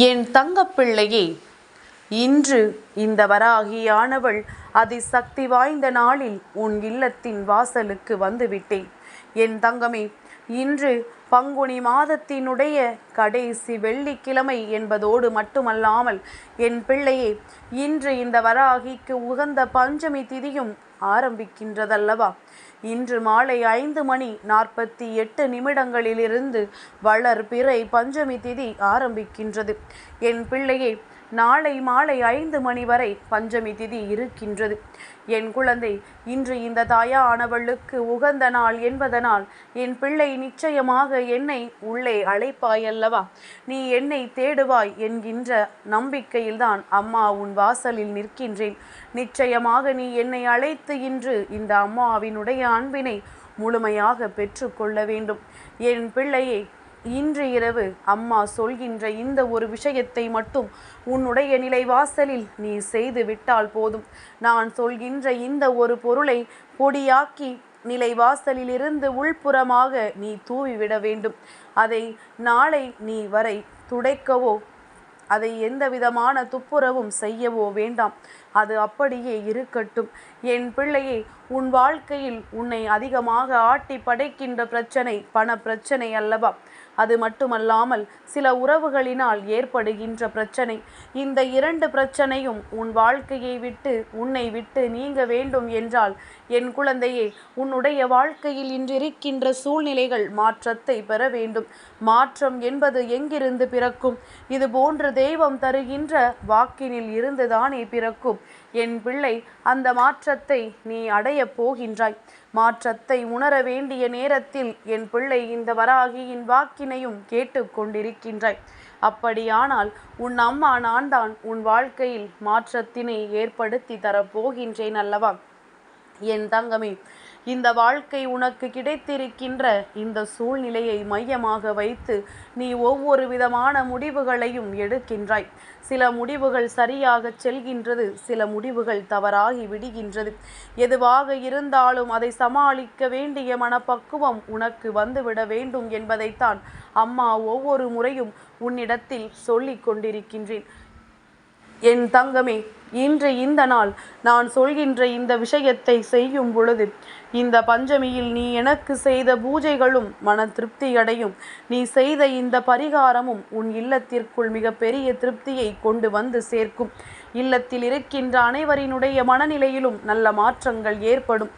என் தங்கப்பிள்ளையே இன்று இந்த வராகியானவள் அதிசக்தி வாய்ந்த நாளில் உன் இல்லத்தின் வாசலுக்கு வந்துவிட்டேன். என் தங்கமே இன்று பங்குனி மாதத்தினுடைய கடைசி வெள்ளிக்கிழமை என்பதோடு மட்டுமல்லாமல் என் பிள்ளையே இன்று இந்த வராகிக்கு உகந்த பஞ்சமி திதியும் ஆரம்பிக்கின்றதல்லவா? இன்று மாலை ஐந்து மணி நாற்பத்தி எட்டு நிமிடங்களிலிருந்து வளர் பிறை பஞ்சமி திதி ஆரம்பிக்கின்றது. என் பிள்ளையே நாளை மாலை ஐந்து மணி வரை பஞ்சமி திதி இருக்கின்றது. என் குழந்தை இன்று இந்த தாயானவளுக்கு உகந்த நாள் என்பதனால் என் பிள்ளை நிச்சயமாக என்னை உள்ளே அழைப்பாயல்லவா? நீ என்னை தேடுவாய் என்கின்ற நம்பிக்கையில்தான் அம்மா உன் வாசலில் நிற்கின்றேன். நிச்சயமாக நீ என்னை அழைத்து இன்று இந்த அம்மாவினுடைய அன்பினை முழுமையாக பெற்றுக்கொள்ள வேண்டும். என் பிள்ளையை இன்று இரவு அம்மா சொல்கின்ற இந்த ஒரு விஷயத்தை மட்டும் உன்னுடைய நிலை வாசலில் நீ செய்து விட்டால் போதும். நான் சொல்கின்ற இந்த ஒரு பொருளை பொடியாக்கி நிலை வாசலிலிருந்து உள்புறமாக நீ தூவிவிட வேண்டும். அதை நாளை நீ வரை துடைக்கவோ அதை எந்த விதமான துப்புரவும் செய்யவோ வேண்டாம். அது அப்படியே இருக்கட்டும். என் பிள்ளையே உன் வாழ்க்கையில் உன்னை அதிகமாக ஆட்டி படைக்கின்ற பிரச்சனை பண பிரச்சனை அல்லவா? அது மட்டுமல்லாமல் சில உறவுகளினால் ஏற்படுகின்ற பிரச்சனை. இந்த இரண்டு பிரச்சனையும் உன் வாழ்க்கையை விட்டு உன்னை விட்டு நீங்க வேண்டும் என்றால் என் குழந்தையே உன்னுடைய வாழ்க்கையில் இன்றிருக்கின்ற சூழ்நிலைகள் மாற்றத்தை பெற வேண்டும். மாற்றம் என்பது எங்கிருந்து பிறக்கும்? இது போன்றது தெய்வம் தருகின்ற வாக்கினில் இருந்துதானே பிறக்கும்? என் பிள்ளை அந்த மாற்றத்தை நீ அடையப் போகின்றாய். மாற்றத்தை உணர வேண்டிய நேரத்தில் என் பிள்ளை இந்த வராகியின் வாக்கினையும் கேட்டுக்கொண்டிருக்கின்றாய் அப்படியானால் உன் அம்மா நான் தான் உன் வாழ்க்கையில் மாற்றத்தினை ஏற்படுத்தி தரப்போகின்றேன் அல்லவா? என் தங்கமே இந்த வாழ்க்கை உனக்கு கிடைத்திருக்கின்ற இந்த சூழ்நிலையை மையமாக வைத்து நீ ஒவ்வொரு விதமான முடிவுகளையும் எடுக்கின்றாய். சில முடிவுகள் சரியாக செல்கின்றது சில முடிவுகள் தவறாகி விடுகின்றது. எதுவாக இருந்தாலும் அதை சமாளிக்க வேண்டிய மனப்பக்குவம் உனக்கு வந்துவிட வேண்டும் என்பதைத்தான் அம்மா ஒவ்வொரு முறையும் உன்னிடத்தில் சொல்லிக் கொண்டிருக்கின்றேன். என் தங்கமே இன்று இந்த நாள் நான் சொல்கின்ற இந்த விஷயத்தை செய்யும் பொழுது இந்த பஞ்சமியில் நீ எனக்கு செய்த பூஜைகளும் மன திருப்தியடையும் நீ செய்த இந்த பரிகாரமும் உன் இல்லத்திற்குள் மிகப்பெரிய திருப்தியை கொண்டு வந்து சேர்க்கும். இல்லத்தில் இருக்கின்ற அனைவரினுடைய மனநிலையிலும் நல்ல மாற்றங்கள் ஏற்படும்.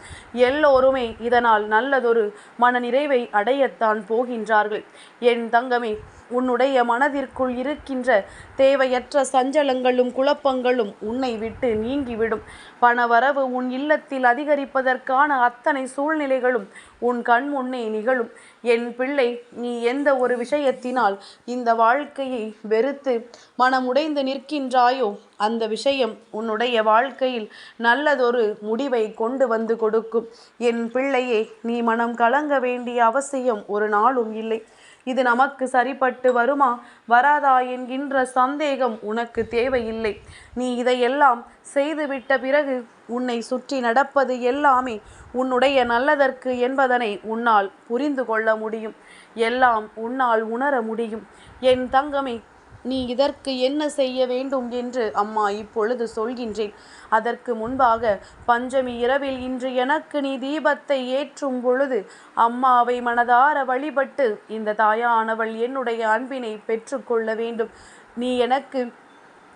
எல்லோருமே இதனால் நல்லதொரு மனநிறைவை அடையத்தான் போகின்றார்கள். என் தங்கமே உன்னுடைய மனதிற்குள் இருக்கின்ற தேவையற்ற சஞ்சலங்களும் குழப்பங்களும் உன்னை விட்டு நீங்கிவிடும். பணவரவு உன் இல்லத்தில் அதிகரிப்பதற்கான அத்தனை சூழ்நிலைகளும் உன் கண் முன்னே நிகழும். என் பிள்ளை நீ எந்த ஒரு விஷயத்தினால் இந்த வாழ்க்கையை வெறுத்து மனமுடைந்து நிற்கின்றாயோ அந்த விஷயம் உன்னுடைய வாழ்க்கையில் நல்லதொரு முடிவை கொண்டு வந்து கொடுக்கும். என் பிள்ளையே நீ மனம் கலங்க வேண்டிய அவசியம் ஒரு நாளும் இல்லை. இது நமக்கு சரிப்பட்டு வருமா? வராதா என்கின்ற சந்தேகம் உனக்கு தேவையில்லை. நீ இதையெல்லாம் செய்துவிட்ட பிறகு உன்னை சுற்றி நடப்பது எல்லாமே உன்னுடைய நல்லதற்கு என்பதனை உன்னால் புரிந்து கொள்ள முடியும். எல்லாம் உன்னால் உணர முடியும். என் தங்கமே நீ இதற்கு என்ன செய்ய வேண்டும் என்று அம்மா இப்பொழுது சொல்கின்றேன். அதற்கு முன்பாக பஞ்சமி இரவில் இன்று எனக்கு நீ தீபத்தை ஏற்றும் பொழுது அம்மாவை மனதார வழிபட்டு இந்த தாயானவள் என்னுடைய அன்பினை பெற்றுக்கொள்ள வேண்டும். நீ எனக்கு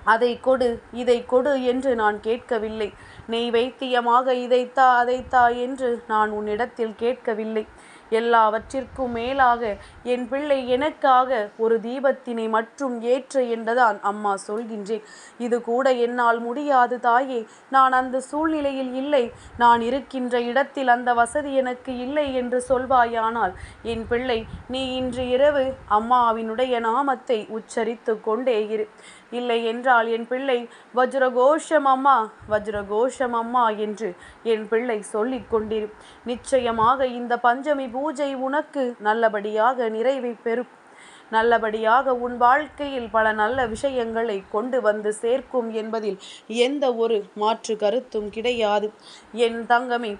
அதை கொடு இதை கொடு என்று நான் கேட்கவில்லை. நெய் வைத்தியமாக இதைத்தா அதைத்தா என்று நான் உன்னிடத்தில் கேட்கவில்லை. எல்லாவற்றிற்கும் மேலாக என் பிள்ளை எனக்காக ஒரு தீபத்தினை மற்றும் ஏற்ற என்றுதான் அம்மா சொல்கின்றேன். இது கூட என்னால் முடியாது தாயே நான் அந்த சூழ்நிலையில் இல்லை. நான் இருக்கின்ற இடத்தில் அந்த வசதி எனக்கு இல்லை என்று சொல்வாயானால் என் பிள்ளை நீ இன்று இரவு அம்மாவினுடைய நாமத்தை உச்சரித்து கொண்டே இரு. இல்லை என்றால் என் பிள்ளை வஜ்ரகோஷம் அம்மா வஜ்ரகோஷம் அம்மா என்று என் பிள்ளை சொல்லிக் கொண்டிரு. நிச்சயமாக இந்த பஞ்சமி பூஜை உனக்கு நல்லபடியாக நிறைவை பெறும். நல்லபடியாக உன் வாழ்க்கையில் பல நல்ல விஷயங்களை கொண்டு வந்து சேர்க்கும் என்பதில் எந்த ஒரு மாற்று கருத்தும் கிடையாது. என் தங்கமே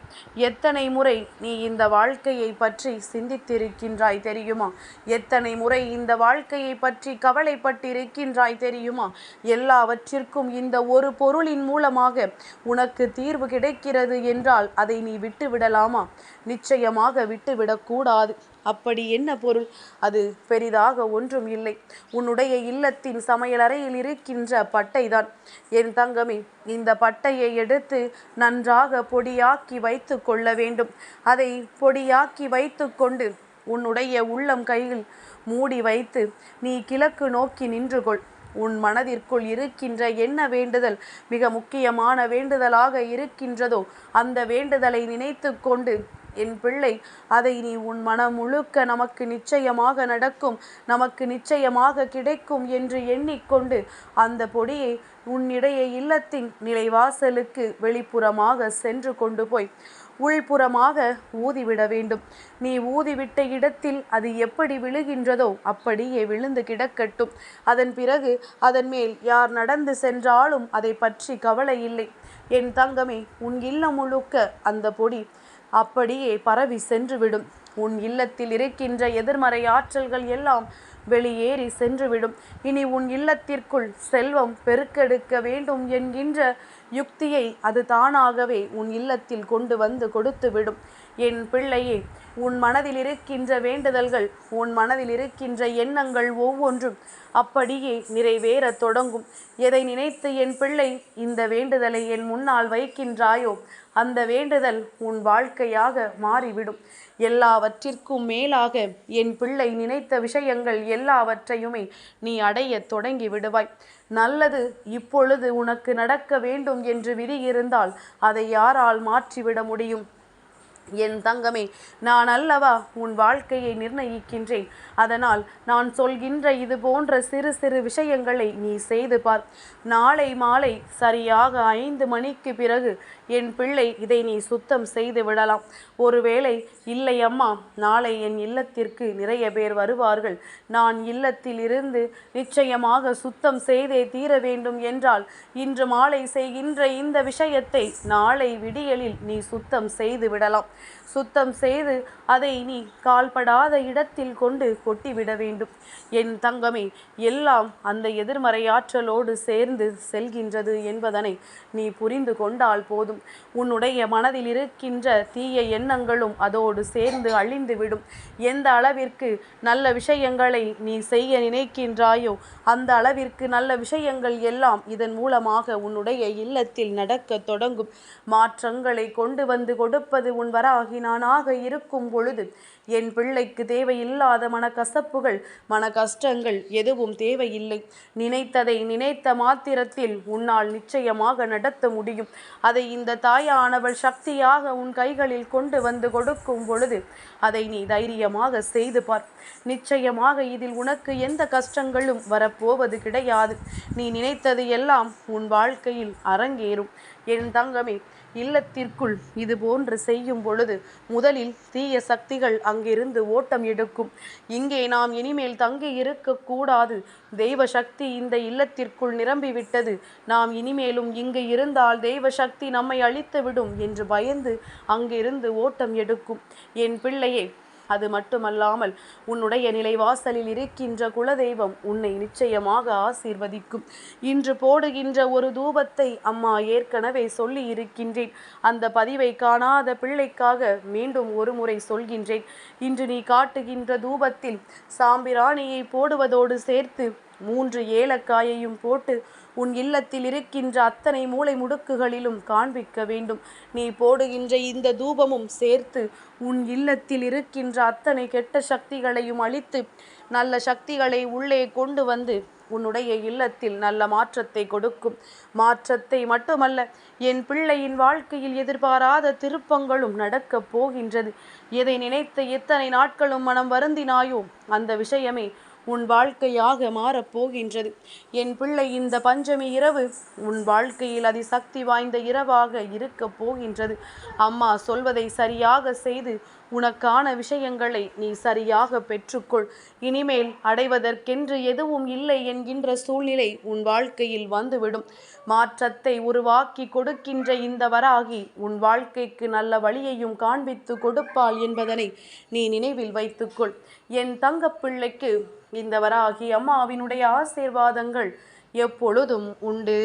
எத்தனை முறை நீ இந்த வாழ்க்கையை பற்றி சிந்தித்திருக்கின்றாய் தெரியுமா? எத்தனை முறை இந்த வாழ்க்கையை பற்றி கவலைப்பட்டிருக்கின்றாய் தெரியுமா? எல்லாவற்றிற்கும் இந்த ஒரு பொருளின் மூலமாக உனக்கு தீர்வு கிடைக்கிறது என்றால் அதை நீ விட்டு விடலாமா நிச்சயமாக விட்டுவிடக்கூடாது. அப்படி என்ன பொருள்? அது பெரிதாக ஒன்றும் இல்லை. உன்னுடைய இல்லத்தின் சமையலறையில் இருக்கின்ற பட்டைதான். என் தங்கமே இந்த பட்டையை எடுத்து நன்றாக பொடியாக்கி வைத்து கொள்ள வேண்டும். அதை பொடியாக்கி வைத்து கொண்டு உன்னுடைய உள்ளம் கையில் மூடி வைத்து நீ கிழக்கு நோக்கி நின்று கொள் உன் மனதிற்குள் இருக்கின்ற என்ன வேண்டுதல் மிக முக்கியமான வேண்டுதலாக இருக்கின்றதோ அந்த வேண்டுதலை நினைத்து கொண்டு என் பிள்ளை அதை நீ உன் மனம் முழுக்க நமக்கு நிச்சயமாக நடக்கும் நமக்கு நிச்சயமாக கிடைக்கும் என்று எண்ணிக்கொண்டு அந்த பொடியை உன்னிடைய இல்லத்தின் நிலைவாசலுக்கு வெளிப்புறமாக சென்று கொண்டு போய் உள்புறமாக ஊதிவிட வேண்டும். நீ ஊதிவிட்ட இடத்தில் அது எப்படி விழுகின்றதோ அப்படியே விழுந்து கிடக்கட்டும். அதன் பிறகு அதன் மேல் யார் நடந்து சென்றாலும் அதை பற்றி கவலை இல்லை. என் தங்கமே உன் இல்லம் முழுக்க அந்த பொடி அப்படியே பரவி சென்றுவிடும். உன் இல்லத்தில் இருக்கின்ற எதிர்மறை ஆற்றல்கள் எல்லாம் வெளியேறி சென்றுவிடும். இனி உன் இல்லத்திற்குள் செல்வம் பெருக்கெடுக்க வேண்டும் என்கின்ற யுக்தியை அது தானாகவே உன் இல்லத்தில் கொண்டு வந்து கொடுத்துவிடும். என் பிள்ளையே உன் மனதில் இருக்கின்ற வேண்டுதல்கள் உன் மனதில் இருக்கின்ற எண்ணங்கள் ஒவ்வொன்றும் அப்படியே நிறைவேறத் தொடங்கும். எதை நினைத்து என் பிள்ளை இந்த வேண்டுதலை என் முன்னால் வைக்கின்றாயோ அந்த வேண்டுதல் உன் வாழ்க்கையாக மாறிவிடும். எல்லாவற்றிற்கும் மேலாக என் பிள்ளை நினைத்த விஷயங்கள் எல்லாவற்றையுமே நீ அடையத் தொடங்கி விடுவாய். நல்லது இப்பொழுது உனக்கு நடக்க வேண்டும் என்று விதி இருந்தால் அதை யாரால் மாற்றிவிட முடியும்? என் தங்கமே நான் அல்லவா உன் வாழ்க்கையை நிர்ணயிக்கின்றேன். அதனால் நான் சொல்கின்ற இது போன்ற சிறு சிறு விஷயங்களை நீ செய்து பார். நாளை மாலை சரியாக ஐந்து மணிக்கு பிறகு என் பிள்ளை இதை நீ சுத்தம் செய்து விடலாம். ஒருவேளை இல்லை அம்மா நாளை என் இல்லத்திற்கு நிறைய பேர் வருவார்கள். நான் இல்லத்தில் இருந்து நிச்சயமாக சுத்தம் செய்தே தீர வேண்டும் என்றால் இன்று மாலை செய்கின்ற இந்த விஷயத்தை நாளை விடியலில் நீ சுத்தம் செய்து விடலாம். சுத்தம் செய்து அதை நீ கால்படாத இடத்தில் கொண்டு கொட்டிவிட வேண்டும். என் தங்கமே எல்லாம் அந்த எதிர்மறையாற்றலோடு சேர்ந்து செல்கின்றது என்பதனை நீ புரிந்து கொண்டால் போதும். உன்னுடைய மனதில் இருக்கின்ற தீய எண்ணங்களும் அதோடு சேர்ந்து அழிந்துவிடும். எந்த அளவிற்கு நல்ல விஷயங்களை நீ செய்ய நினைக்கின்றாயோ அந்த அளவிற்கு நல்ல விஷயங்கள் எல்லாம் இதன் மூலமாக உன்னுடைய இல்லத்தில் நடக்க தொடங்கும். மாற்றங்களை கொண்டு வந்து கொடுப்பது உன் வராகினானாக இருக்கும் பொழுது என் பிள்ளைக்கு தேவையில்லாத மனக்கசப்புகள் மன கஷ்டங்கள் எதுவும் தேவையில்லை. நினைத்ததை நினைத்த மாத்திரத்தில் உன்னால் நிச்சயமாக நடத்த முடியும். அதை இந்த தாயானவள் சக்தியாக உன் கைகளில் கொண்டு வந்து கொடுக்கும் பொழுது அதை நீ தைரியமாக செய்து பார். நிச்சயமாக இதில் உனக்கு எந்த கஷ்டங்களும் வரப்போவது கிடையாது. நீ நினைத்தது எல்லாம் உன் வாழ்க்கையில் அரங்கேறும். என் தங்கமே இல்லத்திற்குள் இது போன்று செய்யும் பொழுது முதலில் தீய சக்திகள் அங்கிருந்து ஓட்டம் எடுக்கும். இங்கே நாம் இனிமேல் தங்கி இருக்கக்கூடாது தெய்வ சக்தி இந்த இல்லத்திற்குள் நிரம்பிவிட்டது. நாம் இனிமேலும் இங்கு இருந்தால் தெய்வ சக்தி நம்மை அழித்துவிடும் என்று பயந்து அங்கிருந்து ஓட்டம் எடுக்கும். என் பிள்ளையே அது மட்டுமல்லாமல் உன்னுடைய நிலைவாசலில் இருக்கின்ற குலதெய்வம் உன்னை நிச்சயமாக ஆசீர்வதிக்கும். இன்று போடுகின்ற ஒரு தூபத்தை அம்மா ஏற்கனவே சொல்லி இருக்கின்றேன். அந்த பதிவை காணாத பிள்ளைக்காக மீண்டும் ஒரு முறை சொல்கின்றேன். இன்று நீ காட்டுகின்ற தூபத்தில் சாம்பிராணியை போடுவதோடு சேர்த்து மூன்று ஏலக்காயையும் போட்டு உன் இல்லத்தில் இருக்கின்ற அத்தனை மூளை முடுக்குகளிலும் காண்பிக்க வேண்டும். நீ போடுகின்ற இந்த தூபமும் சேர்த்து உன் இல்லத்தில் இருக்கின்ற அத்தனை கெட்ட சக்திகளையும் அழித்து நல்ல சக்திகளை உள்ளே கொண்டு வந்து உன்னுடைய இல்லத்தில் நல்ல மாற்றத்தை கொடுக்கும். மாற்றத்தை மட்டுமல்ல என் பிள்ளையின் வாழ்க்கையில் எதிர்பாராத திருப்பங்களும் நடக்கப் போகின்றது. எதை நினைத்து எத்தனை நாட்களும் மனம் வருந்தினாயோ அந்த விஷயமே உன் வாழ்க்கையாக மாறப்போகின்றது என் பிள்ளை இந்த பஞ்சமி இரவு உன் வாழ்க்கையில் அதிசக்தி வாய்ந்த இரவாக இருக்கப் போகின்றது. அம்மா சொல்வதை சரியாக செய்து உனக்கான விஷயங்களை நீ சரியாக பெற்றுக்கொள். இனிமேல் அடைவதற்கென்று எதுவும் இல்லை என்கின்ற சூழ்நிலை உன் வாழ்க்கையில் வந்துவிடும். மாற்றத்தை உருவாக்கி கொடுக்கின்ற இந்த வராகி உன் வாழ்க்கைக்கு நல்ல வழியையும் காண்பித்து கொடுப்பாள் என்பதனை நீ நினைவில் வைத்துக்கொள். என் தங்கப்பிள்ளைக்கு இந்த வராகி அம்மாவினுடைய ஆசீர்வாதங்கள் எப்பொழுதும் உண்டு.